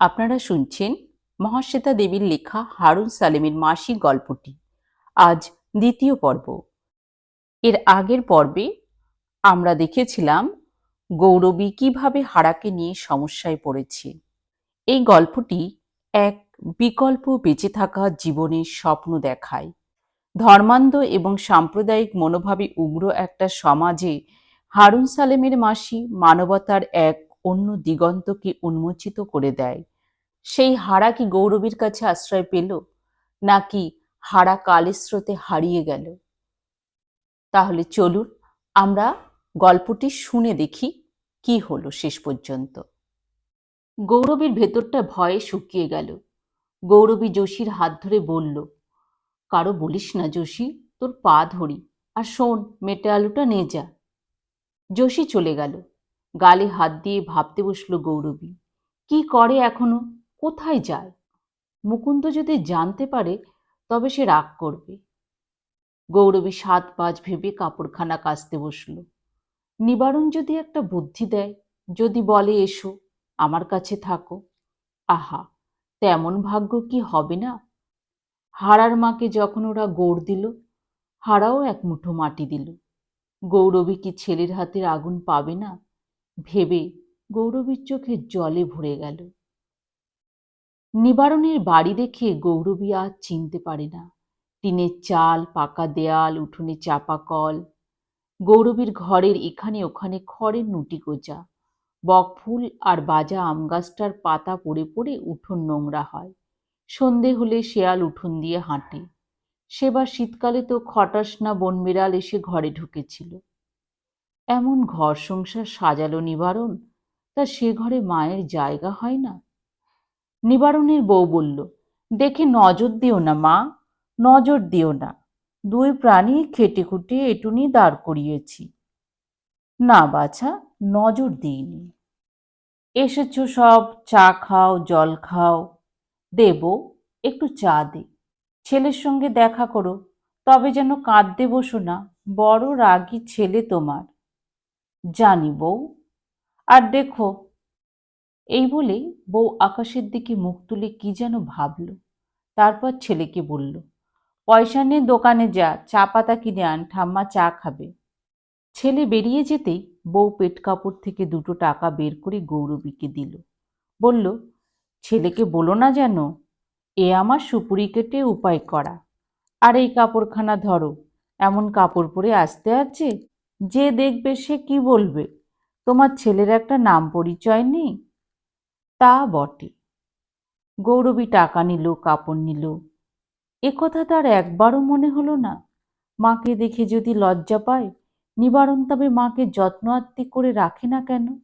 আপনারা শুনছেন মহাশ্বেতা দেবীর লেখা হারুন সালেমের মাসিক গল্পটি। আজ দ্বিতীয় পর্ব। এর আগের পর্বে আমরা দেখেছিলাম গৌরবী কীভাবে হারাকে নিয়ে সমস্যায় পড়েছে। এই গল্পটি এক বিকল্প বেঁচে থাকা জীবনের স্বপ্ন দেখায়। ধর্মান্ধ এবং সাম্প্রদায়িক মনোভাবে উগ্র একটা সমাজে হারুন সালেমের মাসি মানবতার এক অন্য দিগন্তকে উন্মোচিত করে দেয়। সেই হারা কি গৌরবীর কাছে আশ্রয় পেল? নাকি হারা কালের স্রোতে হারিয়ে গেল? তাহলে চলুন আমরা গল্পটি শুনে দেখি কি হলো শেষ পর্যন্ত। গৌরবীর ভেতরটা ভয়ে শুকিয়ে গেল। গৌরবী যোশীর হাত ধরে বলল, কারও বলিস না যোশী, তোর পা ধরি। আর শোন, মেটে আলুটা নে যা। যোশী চলে গেল। গালে হাত দিয়ে ভাবতে বসল গৌরবী। কি করে এখনও? কোথায় যায়? মুকুন্দ যদি জানতে পারে, তবে সে রাগ করবে। গৌরবী সাত পাঁচ ভেবে কাপড়খানা কাচতে বসল। নিবারণ যদি একটা বুদ্ধি দেয়, যদি বলে, এসো, আমার কাছে থাকো। আহা, তেমন ভাগ্য কি হবে না? হারার মাকে যখন ওরা গোড় দিল, হারাও এক মুঠো মাটি দিল। গৌরবী কি ছেলের হাতের আগুন পাবে না? ভেবে গৌরবীর চোখে জলে ভরে গেল। নিবারণের বাড়ি দেখে গৌরবী আর চিনতে পারে না। টিনের চাল, পাকা দেয়াল, উঠোনে চাপা কল। গৌরবীর ঘরের এখানে ওখানে খড়ের নুটি গোজা। বকফুল আর বাজা আম পাতা পড়ে পড়ে উঠোন নোংরা হয়। সন্ধে হলে শেয়াল উঠোন দিয়ে হাঁটে। সেবার শীতকালে তো খটাস না বনবিড়াল এসে ঘরে ঢুকেছিল। এমন ঘর সংসার সাজালো নিবারণ, তা সে ঘরে মায়ের জায়গা হয় না? নিবারণের বউ বলল, দেখে নজর দিও না মা, নজর দিও না। দুই প্রাণী খেটে খুটে এটুনি দাঁড় করিয়েছি। না বাছা, নজর দিইনি। এসেছ সব, চা খাও, জল খাও। দেব, একটু চা দে। ছেলের সঙ্গে দেখা করো, তবে যেন কাঁদতে বসো না, বড় রাগী ছেলে তোমার। জানি বউ আর দেখো, এই বলে বউ আকাশের দিকে মুখ তুলে কি যেন ভাবল। তারপর ছেলেকে বলল, পয়সা নিয়ে দোকানে যা, চা পাতা কিনে আন, ঠাম্মা চা খাবে। ছেলে বেরিয়ে যেতেই বউ পেট কাপড় থেকে দুটো টাকা বের করে গৌরবীকে দিল। বলল, ছেলেকে বলো না যেন, এ আমার সুপুরি কেটে উপায় করা। আর এই কাপড়খানা ধরো, এমন কাপড় পরে আসতে আছে? যে দেখবে সে কি বলবে? তোমার ছেলের একটা নাম পরিচয় নেই? তা বটে। গৌরবী টাকা নিল, কাপড় নিল। একথা তার একবারও মনে হলো না। মাকে দেখে যদি লজ্জা পায়, নিবারণ তবে মাকে যত্ন আত্মি করে রাখে না কেন?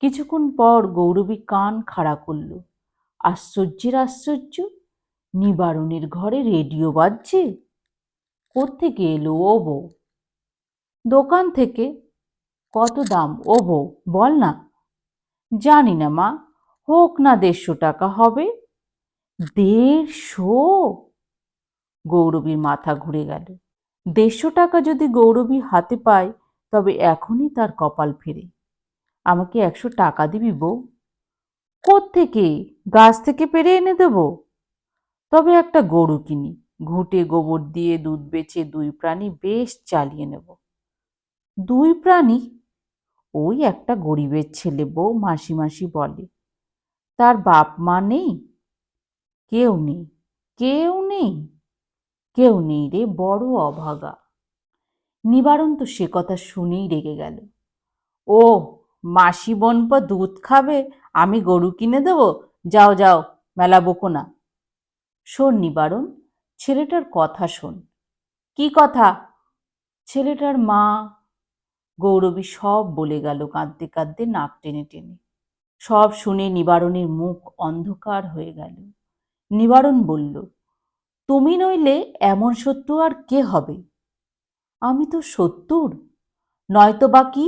কিছুক্ষণ পর গৌরবী কান খাড়া করল। আশ্চর্যের আশ্চর্য, নিবারণের ঘরে রেডিও বাজছে? কোত্থেকে এলো ও বউ? দোকান থেকে কত দাম? ও বউ বল না। জানি না, মা। হোক না দেড়শো টাকা হবে। দেড়শো? গৌরবীর মাথা ঘুরে গেল। দেড়শো টাকা যদি গৌরবী হাতে পায়, তবে এখনই তার কপাল ফিরে। আমাকে একশো টাকা দিবি বউ? থেকে গাছ থেকে পেরে এনে দেব? তবে একটা গরু কিনি। ঘুঁটে গোবর দিয়ে দুধ বেচে দুই প্রাণী বেশ চালিয়ে নেব। দুই প্রাণী? ওই একটা গরিবের ছেলে বউ মাসি মাসি বলে। তার বাপ মা নেই? কেউ নেই। কেউ নেই? কেউ নেই রে, বড় অভাগা। নিবারণ তো সে কথা শুনেই রেগে গেল। ও, মাসি বোনপা দুধ খাবে, আমি গরু কিনে দেবো? যাও যাও, মেলা বকো না। শোন নিবারণ, ছেলেটার কথা শোন। কি কথা? ছেলেটার মা গৌরবী সব বলে গেল কাঁদতে কাঁদতে নাক টেনে টেনে। সব শুনে নিবারণের মুখ অন্ধকার হয়ে গেল। নিবারণ বলল, তুমি নইলে এমন সত্য আর কে হবে? আমি তো সত্তর। নয়তো বা কি?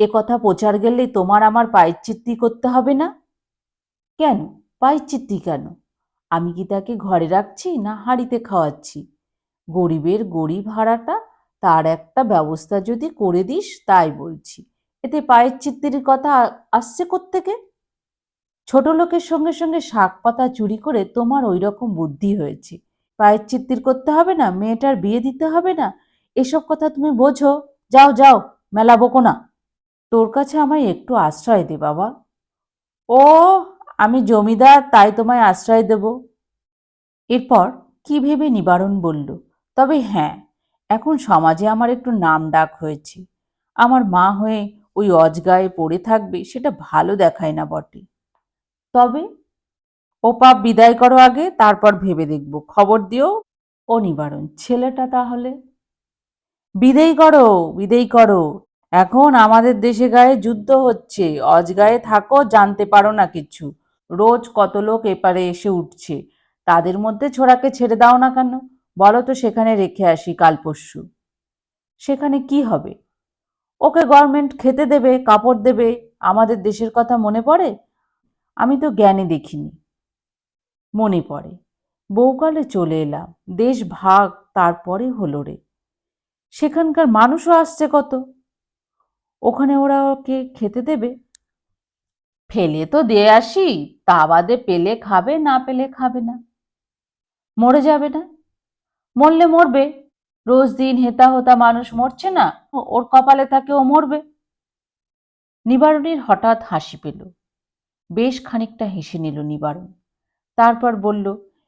এ কথা প্রচার গেলে তোমার আমার পায়ের করতে হবে না? কেন? পায়ের কেন? আমি কি তাকে ঘরে রাখছি না হাঁড়িতে খাওয়াচ্ছি? গরিবের গরিব হারাটা তার একটা ব্যবস্থা যদি করে দিস, তাই বলছি। এতে পায়ের চিত্তির কথা আসছে থেকে ছোট লোকের সঙ্গে সঙ্গে শাক পাতা চুরি করে তোমার ওই রকম বুদ্ধি হয়েছে। পায়ের চিত্তির করতে হবে না, মেয়েটার বিয়ে দিতে হবে না। এসব কথা তুমি বোঝো। যাও যাও, মেলা বকো না। তোর কাছে আমায় একটু আশ্রয় দে, বাবা। ও, আমি জমিদার, তাই তোমায় আশ্রয় দেব। এরপর কি ভেবে নিবারণ বলল? তবে হ্যাঁ এখন সমাজে আমার একটু নাম ডাক হয়েছে। আমার মা হয়ে ওই অজগায়ে পড়ে থাকবে সেটা ভালো দেখায় না বটে। তবে ও পাপ বিদায় করো আগে, তারপর ভেবে দেখব। খবর দিও ও নিবারণ ছেলেটা তাহলে? বিদেয় করো বিদেয় করো। এখন আমাদের দেশে গায়ে যুদ্ধ হচ্ছে। অজগায়ে থাকো, জানতে পারো না কিছু। রোজ কত লোক এপারে এসে উঠছে। তাদের মধ্যে ছোড়াকে ছেড়ে দাও না কেন? বলো তো সেখানে রেখে আসি কাল পরশু সেখানে কি হবে? ওকে গভর্নমেন্ট খেতে দেবে, কাপড় দেবে, আমাদের দেশের কথা মনে পড়ে? আমি তো জ্ঞানে দেখিনি। মনে পড়ে। বউকালে চলে এলাম। দেশ ভাগ, তারপরে হলো রে। সেখানকার মানুষও আসছে কত? ওখানে ওরা ওকে খেতে দেবে? ফেলে তো দিয়ে আসি। তা বাদে পেলে খাবে, না পেলে খাবে না। মরে যাবে না? মরলে মরবে। রোজ দিন হেতা হোতা মানুষ মরছে না, ওর কপালে থাকে ও মরবে। নিবারণের হঠাৎ হাসি পেল। বেশ খানিকটা হেসে নিল নিবারণ। তারপর বলল,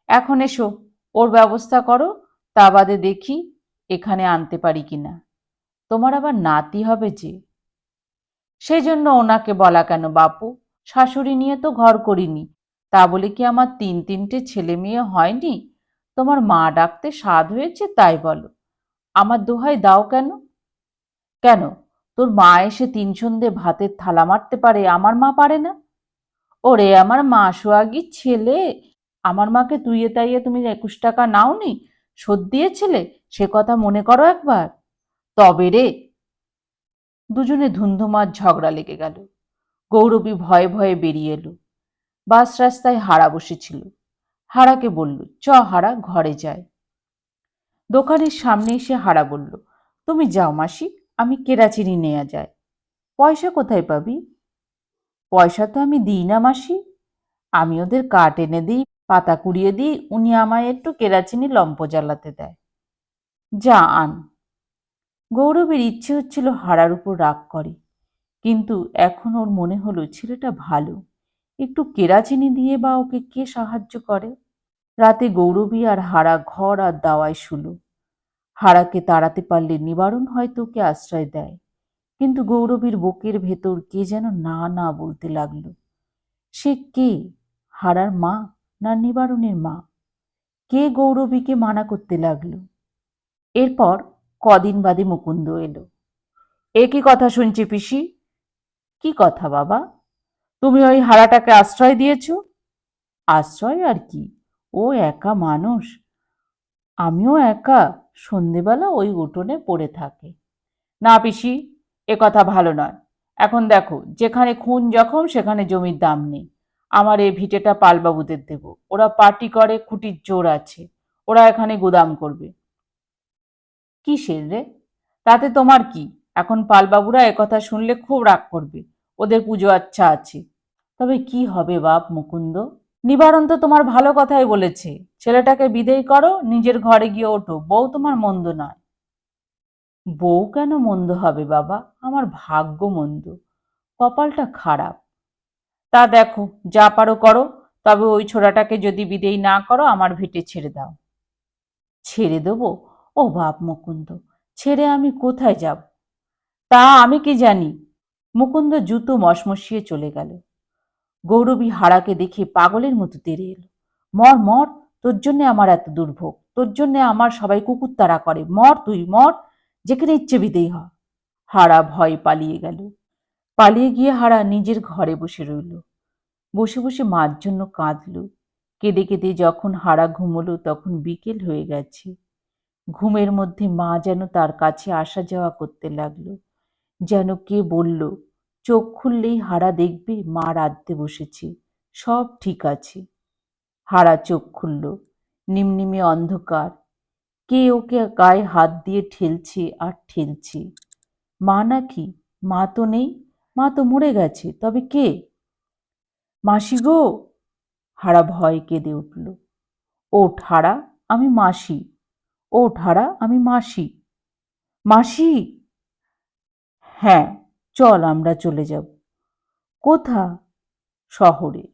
এখন এসো, ওর ব্যবস্থা করো, তা বাদে দেখি এখানে আনতে পারি কিনা তোমার আবার নাতি হবে যে। সেই জন্য ওনাকে বলা কেন বাপু? শাশুড়ি নিয়ে তো ঘর করিনি। তা বলে কি আমার তিন তিনটে ছেলে মেয়ে হয়নি? তোমার মা ডাকতে স্বাদ হয়েছে, তাই বলো। আমার দোহাই দাও কেন? কেন? তোর মা এসে তিন সন্ধে ভাতের থালা মারতে পারে, আমার মা পারে না। ওরে, আমার মা সোয়াগি ছেলে। আমার মাকে তুইয়ে তাইয়ে তুমি একুশ টাকা নাওনি, শোধ দিয়েছিলে, সে কথা মনে করো একবার। তবে রে, দুজনে ধুন্ধুমার ঝগড়া লেগে গেল। গৌরবী ভয়ে ভয়ে বেরিয়ে এলো। বাস রাস্তায় হারা বসেছিল। হারাকে বলল, চ হারা, ঘরে যায় দোকানের সামনে এসে হারা বলল, তুমি যাও মাসি, আমি কেরাচিনি নেওয়া যায় পয়সা কোথায় পাবি? পয়সা তো আমি দিই না মাসি। আমি ওদের কাঠ এনে দিই, পাতা কুড়িয়ে দিই, উনি আমায় একটু কেরাচিনি লম্প জ্বালাতে দেয়। যা আন। গৌরবের ইচ্ছে হচ্ছিল হারার উপর রাগ করে, কিন্তু এখন ওর মনে হলো ছেলেটা ভালো। একটু কেরাচিনি দিয়ে বা ওকে কে সাহায্য করে? রাতে গৌরবী আর হারা ঘর আর দাওয়ায় শুলো। হারাকে তাড়াতে পারলে নিবারণ হয়তো ওকে আশ্রয় দেয়। কিন্তু গৌরবীর বুকের ভেতর কে যেন না না বলতে লাগল। সে কে? হারার মা না নিবারণের মা? কে গৌরবীকে মানা করতে লাগল? এরপর কদিন বাদে মুকুন্দ এলো। এ কি কথা শুনছি পিসি? কি কথা বাবা? তুমি ওই হারাটাকে আশ্রয় দিয়েছ? আশ্রয় আর কি? ও একা মানুষ। আমিও একা সন্ধেবেলা ওই উঠোনে পড়ে থাকে। না পিসি, এ কথা ভালো নয়। এখন দেখো, যেখানে খুন জখম, সেখানে জমির দাম নেই। আমার এই ভিটেটা পালবাবুদের দেব। ওরা পার্টি করে, খুঁটির জোর আছে। ওরা এখানে গুদাম করবে। কিসের রে? তাতে তোমার কি? এখন পালবাবুরা একথা শুনলে খুব রাগ করবে। ওদের পুজো আচ্ছা আছে। তবে কি হবে বাপ মুকুন্দ? নিবারণ তো তোমার ভালো কথাই বলেছে। ছেলেটাকে বিদেয় করো, নিজের ঘরে গিয়ে ওঠো। বউ তোমার মন্দ নয়। বউ কেন মন্দ হবে বাবা? আমার ভাগ্য মন্দ। কপালটা খারাপ। তা দেখো, যা পারো করো। তবে ওই ছোড়াটাকে যদি বিদেয় না করো, আমার ভিটে ছেড়ে দাও। ছেড়ে দেবো? ও বাপ মুকুন্দ, ছেড়ে আমি কোথায় যাব? তা আমি কি জানি? মুকুন্দ জুতো মশমশিয়ে চলে গেল। গৌরবী হারাকে দেখে পাগলের মতো তেড়ে এলো। মর মর, তোর জন্যে আমার এত দুর্ভোগ, তোর জন্যে আমার সবাই কুকুর তাড়া করে। মর তুই, মর, যেখানে ইচ্ছে বিদেই হ। হারা ভয় পালিয়ে গেল। পালিয়ে গিয়ে হারা নিজের ঘরে বসে রইল। বসে বসে মার জন্য কাঁদল। কেঁদে কেঁদে যখন হারা ঘুমলো তখন বিকেল হয়ে গেছে। ঘুমের মধ্যে মা যেন তার কাছে আসা যাওয়া করতে লাগল। যেন কে বলল, চোখ খুললেই হারা দেখবে মা রাঁধতে বসেছে, সব ঠিক আছে। হারা চোখ খুলল, নিমনিমে অন্ধকার। কে ওকে গায়ে হাত দিয়ে ঠেলছে আর ঠেলছে? মা নাকি? মা তো নেই, মা তো মরে গেছে, তবে কে? মাসি গো! হারা ভয় কেঁদে উঠল ও ঠাড়া আমি মাসি ও ঠাড়া আমি মাসি। মাসি হ্যাঁ চল আমরা চলে যাব। কোথা? শহরে।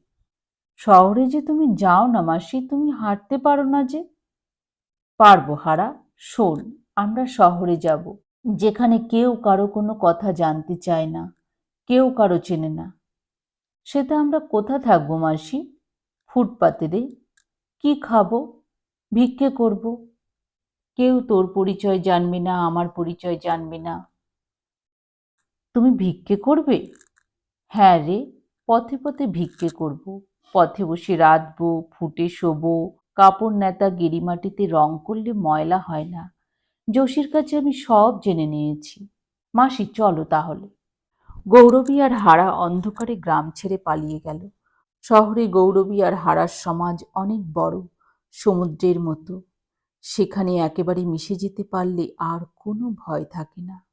শহরে যে তুমি যাও না মাসি, তুমি হাঁটতে পারো না যে। পারব হারা, শোন, আমরা শহরে যাব। যেখানে কেউ কারও কোনো কথা জানতে চায় না, কেউ কারও চেনে না। সেটা আমরা কোথা থাকব মাসি? ফুটপাতে রে। কি খাব? ভিক্ষে করব? কেউ তোর পরিচয় জানবে না, আমার পরিচয় জানবে না। তুমি ভিক্ষে করবে? হ্যাঁ রে, পথে পথে ভিক্ষে করব। পথে বসে রাঁধবো, ফুটে শোবো। কাপড় নেতা গিরিমাটিতে রং করলে ময়লা হয় না। যোশীর কাছে আমি সব জেনে নিয়েছি। মাসি, চলো তাহলে। গৌরবী আর হারা অন্ধকারে গ্রাম ছেড়ে পালিয়ে গেল। শহরে গৌরবী আর হারার সমাজ অনেক বড়, সমুদ্রের মতো। সেখানে একেবারে মিশে যেতে পারলে আর কোনো ভয় থাকে না।